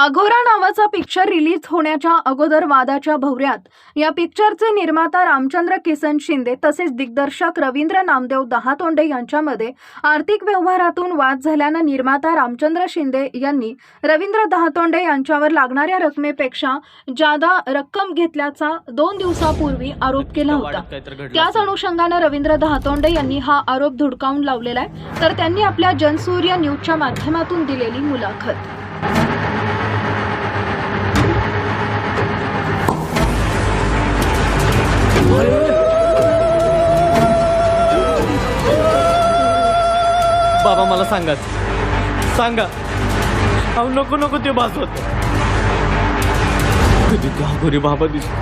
अघोरा नावाचा picture release होण्याच्या अगोदर वादाच्या भोवऱ्यात या पिक्चरचे निर्माता रामचंद्र किसन शिंदे तसेच दिग्दर्शक रवींद्र नामदेव दहातोंडे यांच्यामध्ये आर्थिक व्यवहारातून वाद झाल्यानं निर्माता रामचंद्र शिंदे यांनी रवींद्र दहातोंडे यांच्यावर लागणाऱ्या रकमेपेक्षा जादा रक्कम घेतल्याचा दोन दिवसापूर्वी आरोप केला होता. त्याच अनुषंगानं रवींद्र दहातोंडे यांनी हा आरोप धुडकावून लावलेला आहे. तर त्यांनी आपल्या जनसूर्य न्यूजच्या माध्यमातून दिलेली मुलाखत. बाबा मला सांगा सांगा. अहो नको नको ते भासवत कधी त्या घरी बाबा दिसतो.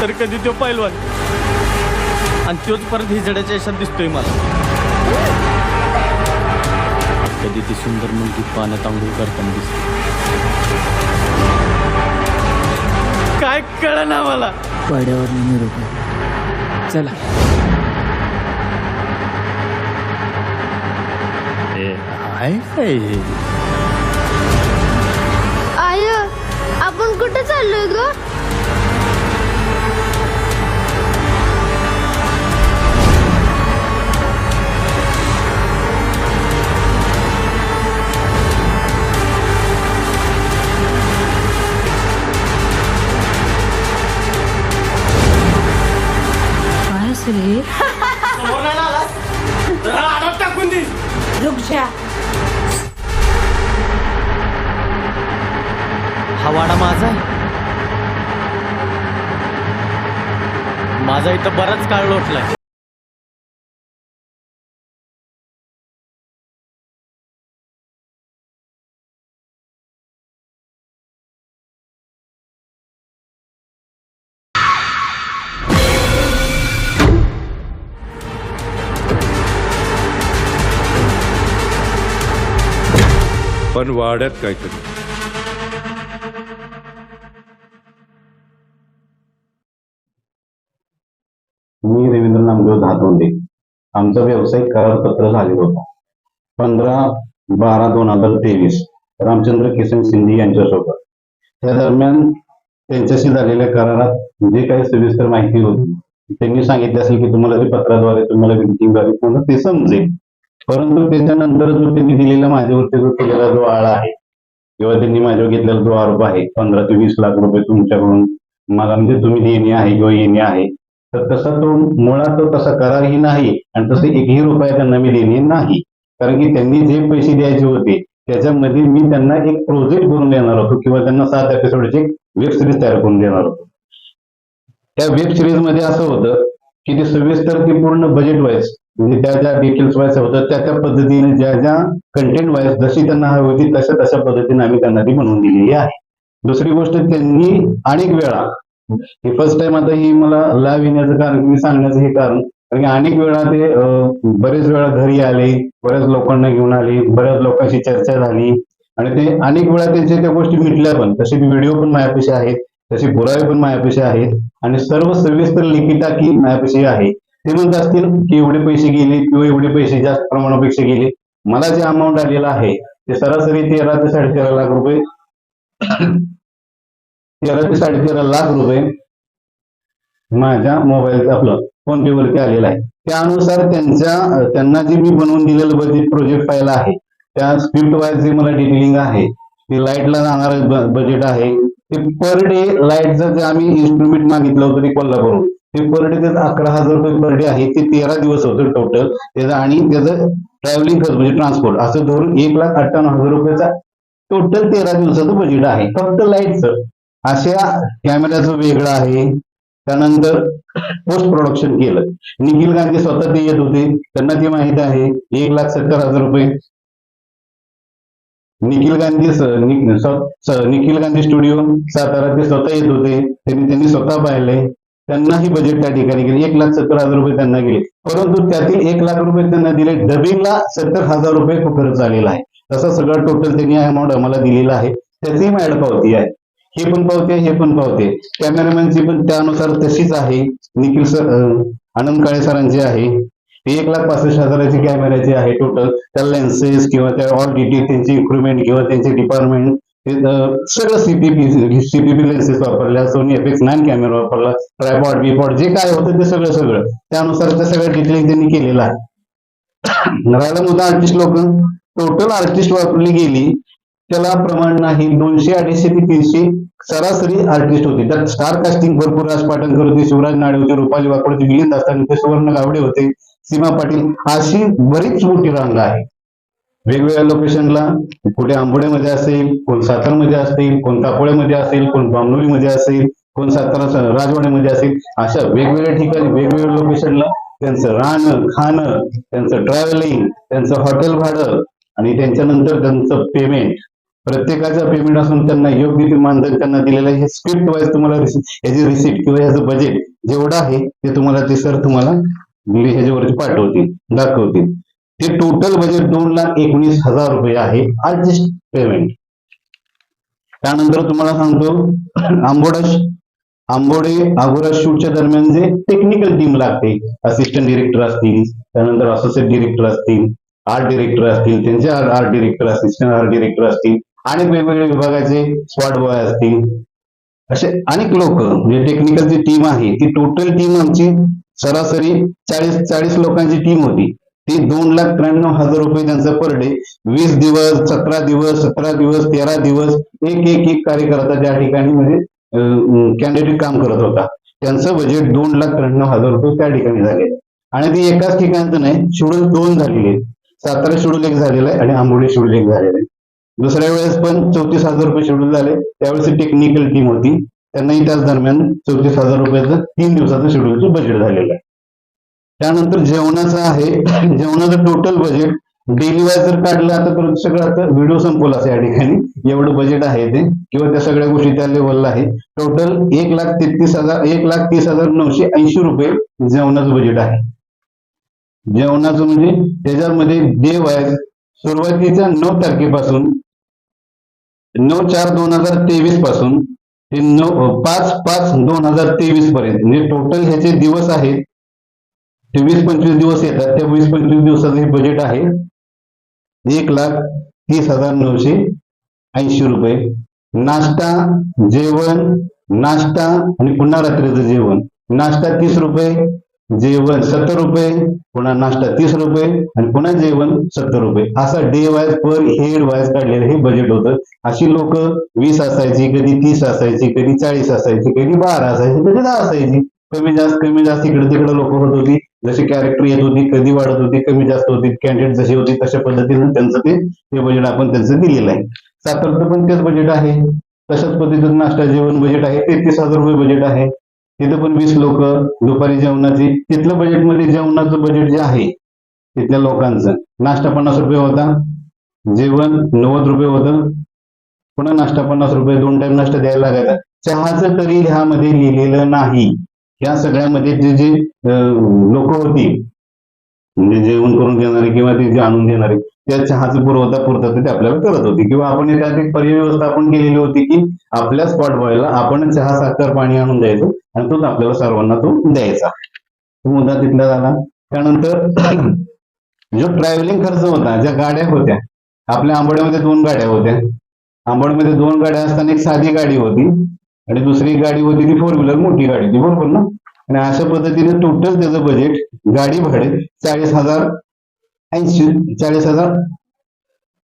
तर कधी तो पैलवान. आणि तोच परत हिजड्याच्या यशात दिसतोय मला. कधी ती सुंदर मुलगी पाण्यात आंघोळ करताना दिसते. काय कळ ना मला. पाड्यावर निरोप चला. आहे. काय आय आपण कुठे चाललोय ग? काय असेल हे टाकून दे. हा वाडा माझा आहे. माझा इथं बराच काळ लोटलाय. पण वाड्यात काहीतरी मी रवींद्र नामदेव धातोंडे. आमचा व्यावसायिक करारपत्र झाले होता. पंधरा बारा दोन हजार तेवीस. रामचंद्र किसन शिंदे यांच्यासोबत. त्या दरम्यान त्यांच्याशी झालेल्या करारात जे काही सविस्तर माहिती होती त्यांनी सांगितले असेल की तुम्हाला ते पत्राद्वारे तुम्हाला विनंतीद्वारे पूर्ण ते समजेल. परंतु त्याच्यानंतर जो त्यांनी दिलेला माझ्यावरती जो केलेला जो आळा आहे किंवा त्यांनी माझ्यावर घेतलेला जो आरोप आहे पंधरा ते वीस लाख रुपये तुमच्याकडून मला म्हणजे तुम्ही देणे आहे किंवा येणे आहे तर तसा तो मुळात तो तसा करारही नाही आणि तसं एकही रुपया त्यांना मी देणे नाही. कारण की त्यांनी जे पैसे द्यायचे होते त्याच्यामध्ये मी त्यांना एक प्रोजेक्ट करून देणार होतो किंवा त्यांना सात एपिसोडची वेब सिरीज तयार करून देणार होतो. त्या वेब सिरीजमध्ये असं होतं की ते सविस्तर ते पूर्ण बजेट वाईज म्हणजे त्या ज्या डिटेल्स वाईज होतं त्या त्या पद्धतीने ज्या ज्या कंटेंट वाईज जशी त्यांना हवी होती तशा तशा पद्धतीने आम्ही त्यांना ती बनवून दिलेली आहे. दुसरी गोष्ट त्यांनी अनेक वेळा हे फर्स्ट टाइम आता ही मला लाभ येण्याचं कारण मी सांगण्याचं हे कारण कारण की अनेक वेळा ते बरेच वेळा घरी आले बऱ्याच लोकांना घेऊन आले बऱ्याच लोकांशी चर्चा झाली आणि ते अनेक वेळा त्यांच्या त्या गोष्टी मिटल्या पण. तसे व्हिडिओ पण माझ्यापाशी आहेत तसे पुरावे पण माझ्यापाशी आहेत आणि सर्व सविस्तर लिखिता की माझ्यापाशी आहे. ते म्हणत असतील की एवढे पैसे गेले किंवा एवढे पैसे जास्त प्रमाणापेक्षा गेले. मला जे अमाऊंट आलेला आहे ते सरासरी तेरा ते साडेतेरा लाख रुपये तेरा ते साडेतेरा लाख रुपये माझ्या मोबाईल आपलं फोन पे वरती आलेला आहे. त्यानुसार त्यांच्या त्यांना जे मी बनवून दिलेलं बजेट प्रोजेक्ट फाईल आहे. त्या स्क्रिप्ट वाईज जे मला डिटेलिंग आहे ते लाईटला जाणार बजेट आहे. ते पर डे लाईटचं जे आम्ही इन्स्ट्रुमेंट मागितलं होतं ते कोल्हापूरून ते पर डे त्याचं अकरा हजार रुपये पर डे आहे. ते तेरा दिवस होतं टोटल त्याचं आणि त्याचं ट्रॅव्हलिंग खर्च म्हणजे ट्रान्सपोर्ट असं धरून एक लाख अठ्ठावन्न हजार रुपयाचा टोटल तेरा दिवसाचं बजेट आहे. फक्त लाईटचं अशा कॅमेऱ्याचं वेगळं आहे. त्यानंतर पोस्ट प्रोडक्शन केलं. निखिल गांधी स्वतः ते येत होते. त्यांना ती माहीत आहे. एक लाख सत्तर हजार रुपये. निखिल गांधी निखिल गांधी स्टुडिओ सातारा ते स्वतः येत होते. त्यांनी त्यांनी स्वतः पाहिले. त्यांनाही बजेट त्या ठिकाणी गेले. एक लाख सत्तर हजार रुपये त्यांना गेले. परंतु त्यातील एक लाख रुपये त्यांना दिले. डबिंगला सत्तर हजार रुपये खर्च आलेला आहे. तसा सगळं टोटल त्यांनी अमाऊंट आम्हाला दिलेला आहे. त्याचीही माझ्याकडे पावती आहे. हे पण पावते हे पण पावते. कॅमेरामॅनची पण त्यानुसार तशीच आहे. निखिल सर आनंद काळे सरांची आहे. ती एक लाख पासष्ट हजाराची कॅमेऱ्याची आहे टोटल त्या लेन्सेस किंवा त्या ऑल डिटेल त्यांची इक्विपमेंट किंवा त्यांचे डिपार्टमेंट सगळं सीपीपी सीपीपी लेन्सेस वापरल्या सोनी एफएक्स नाईन कॅमेरा वापरला ट्रायपॉड बीपॉड जे काय होतं ते सगळं सगळं. त्यानुसार त्या सगळ्या डिटेलिंग त्यांनी केलेलं आहे. राहिला मुद्दा आर्टिस्ट लोक. टोटल आर्टिस्ट वापरली गेली त्याला प्रमाण नाही दोनशे अडीचशे ते तीनशे सरासरी आर्टिस्ट होते. त्यात स्टार कास्टिंग भरपूर राज पाटणकर होते शिवराज नाडे होते रुपाली वाकड होते मिलिंद दास्तान सुवर्ण गावडे होते सीमा पाटील अशी बरीच मोठी रांग आहे वेगवेगळ्या लोकेशनला कुठे आंबोड्यामध्ये असेल कोण सातारमध्ये असेल कोण तापोळ्यामध्ये असेल कोण बामणोलीमध्ये असेल कोण सातारा राजवाड्यामध्ये असेल अशा वेगवेगळ्या ठिकाणी वेगवेगळ्या लोकेशनला त्यांचं राहणं खाणं त्यांचं ट्रॅव्हलिंग त्यांचं हॉटेल भाडं आणि त्यांच्यानंतर त्यांचं पेमेंट प्रत्येकाचं पेमेंट असून त्यांना योग्य ते मानधन त्यांना दिलेलं आहे. हे स्क्रिप्ट वाईज तुम्हाला याची रिसिप्ट किंवा याचं बजेट जेवढं आहे ते तुम्हाला ते सर तुम्हाला ह्याच्यावरती पाठवतील दाखवतील. ते टोटल बजेट दोन लाख एकोणीस हजार रुपये आहे आर्टिस्ट पेमेंट त्यानंतर तुम्हाला सांगतो आंबोडा आंबोडे आगोरा शूटच्या दरम्यान जे टेक्निकल टीम लागते असिस्टंट डिरेक्टर असतील त्यानंतर असोसिएट डिरेक्टर असतील आर्ट डिरेक्टर असतील त्यांचे art director assistant art director असतील अनेक वेगवेगळ्या विभागाचे स्पॉट बॉय असतील. असे अनेक लोक म्हणजे टेक्निकल जी टीम आहे ती टोटल टीम आमची सरासरी चाळीस चाळीस लोकांची टीम होती. ती दोन लाख त्र्याण्णव हजार रुपये त्यांचं पर डे वीस दिवस सतरा दिवस सतरा दिवस तेरा दिवस एक एक एक कार्यकर्ता त्या ठिकाणी म्हणजे कॅन्डिडेट काम करत होता. त्यांचं बजेट दोन लाख त्र्याण्णव हजार रुपये त्या ठिकाणी झाले. आणि ते एकाच ठिकाणचं नाही शेड्यूल दोन झालेले सातारा शेड्यूल एक झालेला आहे आणि आंबोली शेड्यूल एक झालेला आहे. दुसऱ्या वेळेस पण चौतीस हजार रुपये शेड्यूल झाले त्यावेळेस टेक्निकल टीम होती. त्यांनाही त्याच दरम्यान चौतीस हजार रुपयाचं तीन दिवसाचं शेड्यूलचं बजेट झालेलं आहे. त्यानंतर जेवणाचं आहे. जेवणाचं टोटल बजेट डेली वाईज जर काढलं आता तर सगळं आता व्हिडिओ संपवला या ठिकाणी. एवढं बजेट आहे ते. किंवा त्या सगळ्या गोष्टी त्या लेवलला आहे. टोटल एक लाख तेहतीस हजार एक लाख तीस हजार नऊशे ऐंशी रुपये जेवणाचं बजेट आहे. जेवणाचं म्हणजे त्याच्यामध्ये डे वाईज सुरुवातीच्या नऊ तारखेपासून नऊ चार दोन हजार तेवीसपासून ते नऊ पाच पाच दोन हजार तेवीस पर्यंत म्हणजे टोटल ह्याचे दिवस आहेत ते वीस पंचवीस दिवस येतात. त्या वीस पंचवीस दिवसाचं हे बजेट आहे एक लाख तीस हजार नऊशे ऐंशी रुपये. नाश्ता जेवण नाश्ता आणि पुन्हा रात्रीचं जेवण. नाश्ता तीस रुपये जेवण सत्तर रुपये पुन्हा नाश्ता तीस रुपये आणि पुन्हा जेवण सत्तर रुपये. असा day wise per head wise काढलेलं हे बजेट होतं. अशी लोक वीस असायची कधी तीस असायची कधी चाळीस असायची कधी बारा असायची कधी दहा असायची. कमी जास्त कमी जास्त इकडे तिकडे लोक होत होती. जशी कॅरेक्टर येत होती कधी वाढत होती कमी जास्त होती कॅन्डिडेट जशी होती तशा पद्धतीने त्यांचं ते ते बजेट आपण त्यांचं दिलेलं आहे. सातारचं पण तेच बजेट आहे. तशाच पद्धतीचं नाश्ता जेवण बजेट आहे. तेहतीस हजार रुपये बजेट आहे. तिथं पण वीस लोक दुपारी जेवणाची. तिथलं बजेटमध्ये जेवणाचं बजेट जे आहे तिथल्या लोकांचं. नाश्ता पन्नास रुपये होता. जेवण नव्वद रुपये होतं. पुन्हा नाश्ता पन्नास रुपये दोन टाइम नाश्ता द्यायला लागायचा. चहाचं तरी ह्यामध्ये लिहिलेलं नाही. या सगळ्यामध्ये जे जे लोक होती म्हणजे जेवण करून देणारे किंवा ते जे आणून देणारे त्या चहाचा पुरवठा पुरवठा ते आपल्याला करत होती. किंवा आपण त्यात एक पर्याय व्यवस्था आपण केलेली होती की आपल्या स्पॉट बॉयला आपण चहा साखर पाणी आणून द्यायचो आणि तोच आपल्याला सर्वांना तो द्यायचा. तो मुद्दा तिथला झाला. त्यानंतर जो ट्रॅव्हलिंग खर्च होता ज्या गाड्या होत्या आपल्या आंबोड्यामध्ये दोन गाड्या होत्या. आंबोडमध्ये दोन गाड्या असताना एक साधी गाडी होती आणि दुसरी गाडी होती ती फोर व्हीलर मोठी गाडी होती. बरोबर ना? आणि अशा पद्धतीने टोटल त्याचं बजेट गाडी भाडे चाळीस हजार ऐंशी चाळीस हजार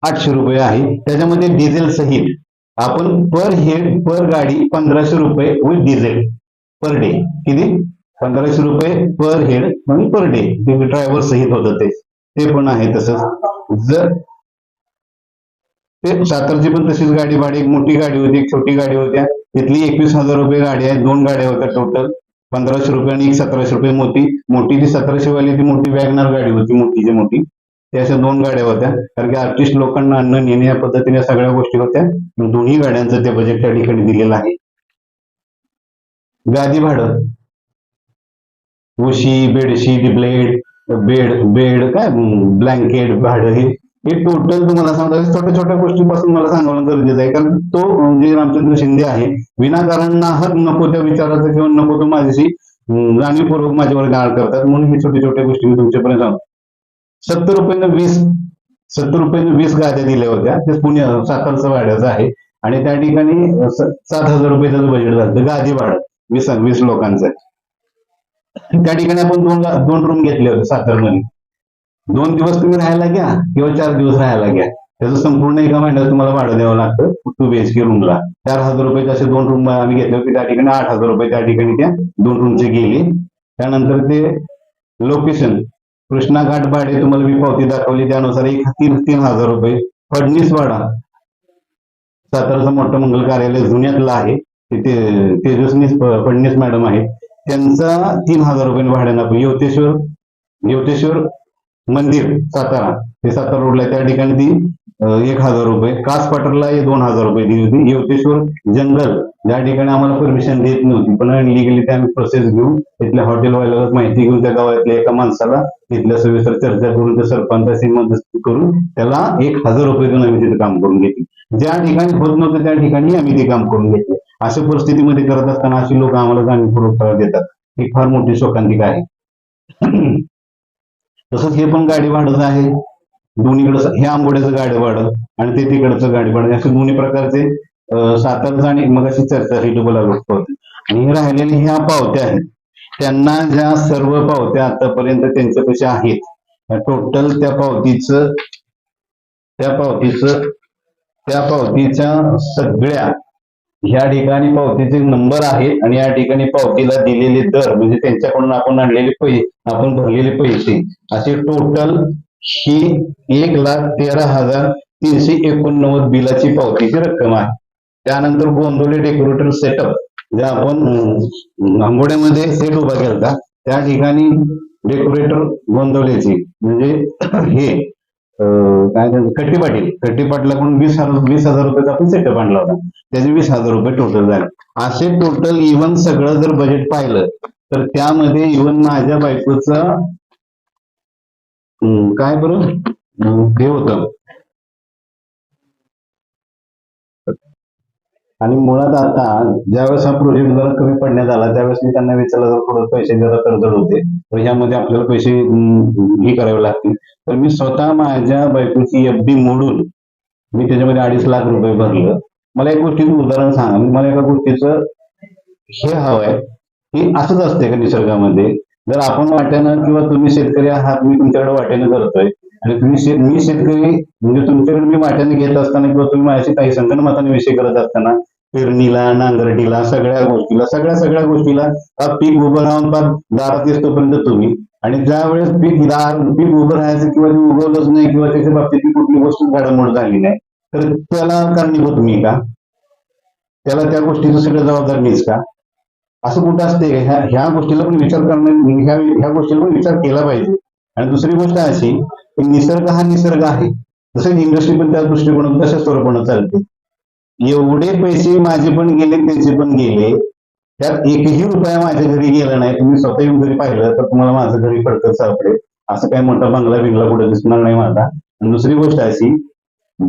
आठशे रुपये आहे त्याच्यामध्ये डिझेल सहित आपण पर हेड पर गाडी पंधराशे रुपये विथ डिझेल पर डे किती? पंधराशे रुपये पर हेड म्हणून पर डे ड्रायव्हर सहित होतं ते. ते पण आहे तसंच. जर ते सातारची पण तशीच गाडी भाडी. एक मोठी गाडी होती एक छोटी गाडी होत्या. तिथली एकवीस हजार रुपये गाडी आहे. दोन गाड्या होत्या टोटल पंधराशे रुपये आणि एक सतराशे रुपये मोठी मोठी ती सतराशे वाली ती मोठी वॅगनार गाडी होती मोठीची मोठी. त्या अशा दोन गाड्या होत्या. कारण की आर्टिस्ट लोकांना अन्न नेणे या पद्धतीने सगळ्या गोष्टी होत्या. दोन्ही गाड्यांचं ते बजेट त्या ठिकाणी दिलेलं आहे. गादी भाडं. उशी बेडशीट ब्लेड बेड बेड काय? ब्लँकेट भाडं हे. हे टोटल तुम्हाला सांगतो छोट्या छोट्या गोष्टीपासून मला सांगणं गरजेचं आहे. कारण तो जे रामचंद्र शिंदे आहे. विनाकारण हर नको त्या विचाराचं किंवा नको तो माझ्याशी जाणीवपूर्वक माझ्यावर गाळ करतात. म्हणून हे छोट्या छोट्या गोष्टी मी तुमच्यापर्यंत सांगतो. सत्तर रुपयानं वीस सत्तर रुपयानं वीस गाद्या दिल्या होत्या. ते पुणे सातारचं वाड्याचं आहे. आणि त्या ठिकाणी सात हजार रुपयाचं बजेट झालं गादी भाडं वीस वीस लोकांचं. त्या ठिकाणी आपण दोन दोन रूम घेतले होते सातारमध्ये. दोन दिवस तुम्ही राहायला घ्या किंवा चार दिवस राहायला घ्या. त्याचं संपूर्ण एका महिन्यात तुम्हाला भाडं द्यावं लागतं. टू बीएचके रूमला चार हजार रुपये असे दोन रूम आम्ही घेतले होते. त्या ठिकाणी आठ हजार रुपये त्या ठिकाणी त्या दोन रूमचे गेले. त्यानंतर ते लोकेशन कृष्णा घाट भाडे तुम्हाला मी पावती दाखवली. त्यानुसार एक तीन तीन हजार रुपये. फडणीस वाडा साताराचं मोठं मंगल कार्यालय जुन्यातलं आहे. तिथे तेजस्वी फडणीस मॅडम आहेत. त्यांचा तीन हजार रुपये भाड्यानं आपण यवतेश्वर यवतेश्वर मंदिर सातारा. ते सातारा रोडला त्या ठिकाणी ती एक हजार रुपये. कास पाटरला हे दोन हजार रुपये दिली होती. यवतेश्वर जंगल. ज्या ठिकाणी आम्हाला परमिशन देत नव्हती पण लिगली ते आम्ही प्रोसेस घेऊन तिथल्या हॉटेलवाल्याला माहिती घेऊन त्या गावातल्या एका माणसाला तिथल्या सविस्तर चर्चा करून त्या सरपंचाशी मदत करून त्याला एक हजार रुपये देऊन आम्ही तिथे काम करून घेतली. ज्या ठिकाणी होत नव्हतं त्या ठिकाणी आम्ही ते काम करून घेतले. अशा परिस्थितीमध्ये करत असताना अशी लोक आम्हाला जाणीवपूर्वक त्रास देतात. ही फार मोठी शोकांतिका आहे. तसंच हे पण गाडी भाडंच आहे. दोन्हीकडं हे आंबोड्याचं गाडी भाडं आणि ते तिकडचं गाडी भाडं. असे दोन्ही प्रकारचे अं, सातारचं आणि मग अशी चर्चा ही डबल पावते आणि हे राहिलेले ह्या पावत्या आहेत. त्यांना ज्या सर्व पावत्या आतापर्यंत त्यांच्यापाशी आहेत टोटल त्या पावतीचं त्या पावतीचं त्या पावतीच्या सगळ्या ह्या ठिकाणी पावतीचे नंबर आहेत आणि या ठिकाणी पावतीला दिलेले दर म्हणजे त्यांच्याकडून आपण आणलेले पैसे आपण भरलेले पैसे असे टोटल ही एक लाख तेरा हजार तीनशे एकोणनव्वद बिलाची पावतीची रक्कम आहे. त्यानंतर गोंदवले डेकोरेटर सेटअप जे आपण आंबोड्यामध्ये सेट उभा केला त्या ठिकाणी डेकोरेटर गोंदवलेचे म्हणजे हे काय त्यांचं कट्टी पाटील. कट्टी पाटलाकडून वीस हजार वीस हजार रुपयाचा आपण सेटअप आणला होता. त्याचे वीस हजार रुपये टोटल झाले. असे टोटल इव्हन सगळं जर बजेट पाहिलं तर त्यामध्ये इव्हन माझ्या बायकोचा काय बरं? हे होतं. आणि मुळात आता ज्यावेळेस हा प्रोजेक्ट जरा कमी पडण्यात आला त्यावेळेस मी त्यांना विचारलं जर थोडं पैसे जरा तडजड होते तर ह्यामध्ये आपल्याला पैसे हे करावे लागतील. तर मी स्वतः माझ्या बायकोची एफ डी मोडून मी त्याच्यामध्ये अडीच लाख रुपये भरलं. मला एक गोष्टीचं उदाहरण सांगा. मला एका गोष्टीचं हे हवंय की असंच असते का निसर्गामध्ये? जर आपण वाट्यानं किंवा तुम्ही शेतकरी आहात मी तुमच्याकडे वाट्यानं करतोय. आणि तुम्ही मी शेतकरी म्हणजे तुमच्याकडे मी वाट्याने घेत असताना किंवा तुम्ही माझ्याशी काही संगणमताने विषय करत असताना पेरणीला नांगरटीला सगळ्या गोष्टीला सगळ्या सगळ्या गोष्टीला पीक उभं राहून पार दारात येतोपर्यंत तुम्ही. आणि ज्या वेळेस पीक दार पीक उभं राहायचं किंवा ते उगवलंच नाही किंवा त्याच्या बाबतीत कुठली वस्तू घडामोड झाली नाही तर त्याला कारणीभूत मी का? त्याला त्या गोष्टीचं सगळं जबाबदार मीच का? असं कुठं असते ह्या ह्या गोष्टीला पण विचार करणं ह्या ह्या गोष्टीला पण विचार केला पाहिजे. आणि दुसरी गोष्ट अशी की निसर्ग हा निसर्ग आहे. जसं इंडस्ट्री पण त्या दृष्टिकोनातून तशा स्वरूपानं चालते एवढे पैसे माझे पण गेले त्यांचे पण गेले. त्यात एकही रुपया माझ्या घरी गेला नाही. तुम्ही स्वतः येऊन घरी पाहिलं तर तुम्हाला माझं घरी पडतं सापडेल. असं काही मोठा बंगला बिंगला कुठे दिसणार नाही माझा. आणि दुसरी गोष्ट अशी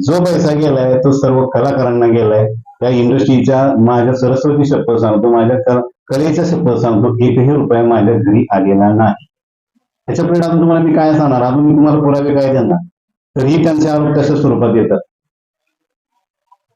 जो पैसा गेलाय तो सर्व कलाकारांना गेलाय. त्या इंडस्ट्रीच्या माझ्या सरस्वती शब्द सांगतो माझ्या क- कलेच्या शपथ सांगतो एकही रुपया माझ्या घरी आलेला नाही. त्याच्या परिणाम तुम्हाला मी काय सांगणार? अजून मी तुम्हाला पुरावे काय देणार? तरीही त्यांचे आरोप तशा स्वरूपात येतात.